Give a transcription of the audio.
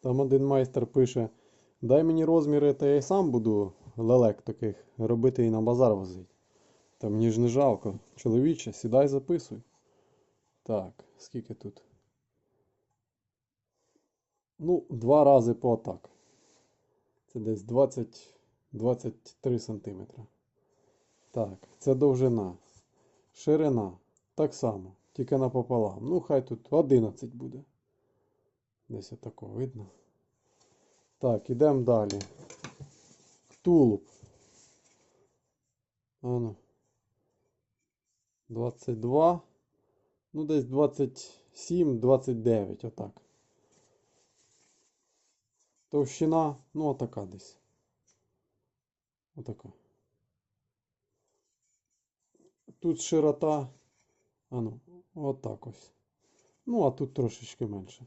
Там один майстер пише: дай мені розміри, та я й сам буду лелек таких робити і на базар возити. Та мені ж не жалко. Чоловіче, сідай записуй. Так, скільки тут? Ну, два рази по отак. Це десь 20, 23 сантиметра. Так, це довжина. Ширина. Так само. Тільки напополам. Ну, хай тут 11 буде. Десь отако видно. Так, ідемо далі. Тулуб. Ану. 22. Ну, десь 27, 29, отак. Товщина, ну, отака десь. Отака. Тут широта. Ану, отак ось. Ну, а тут трошечки менше.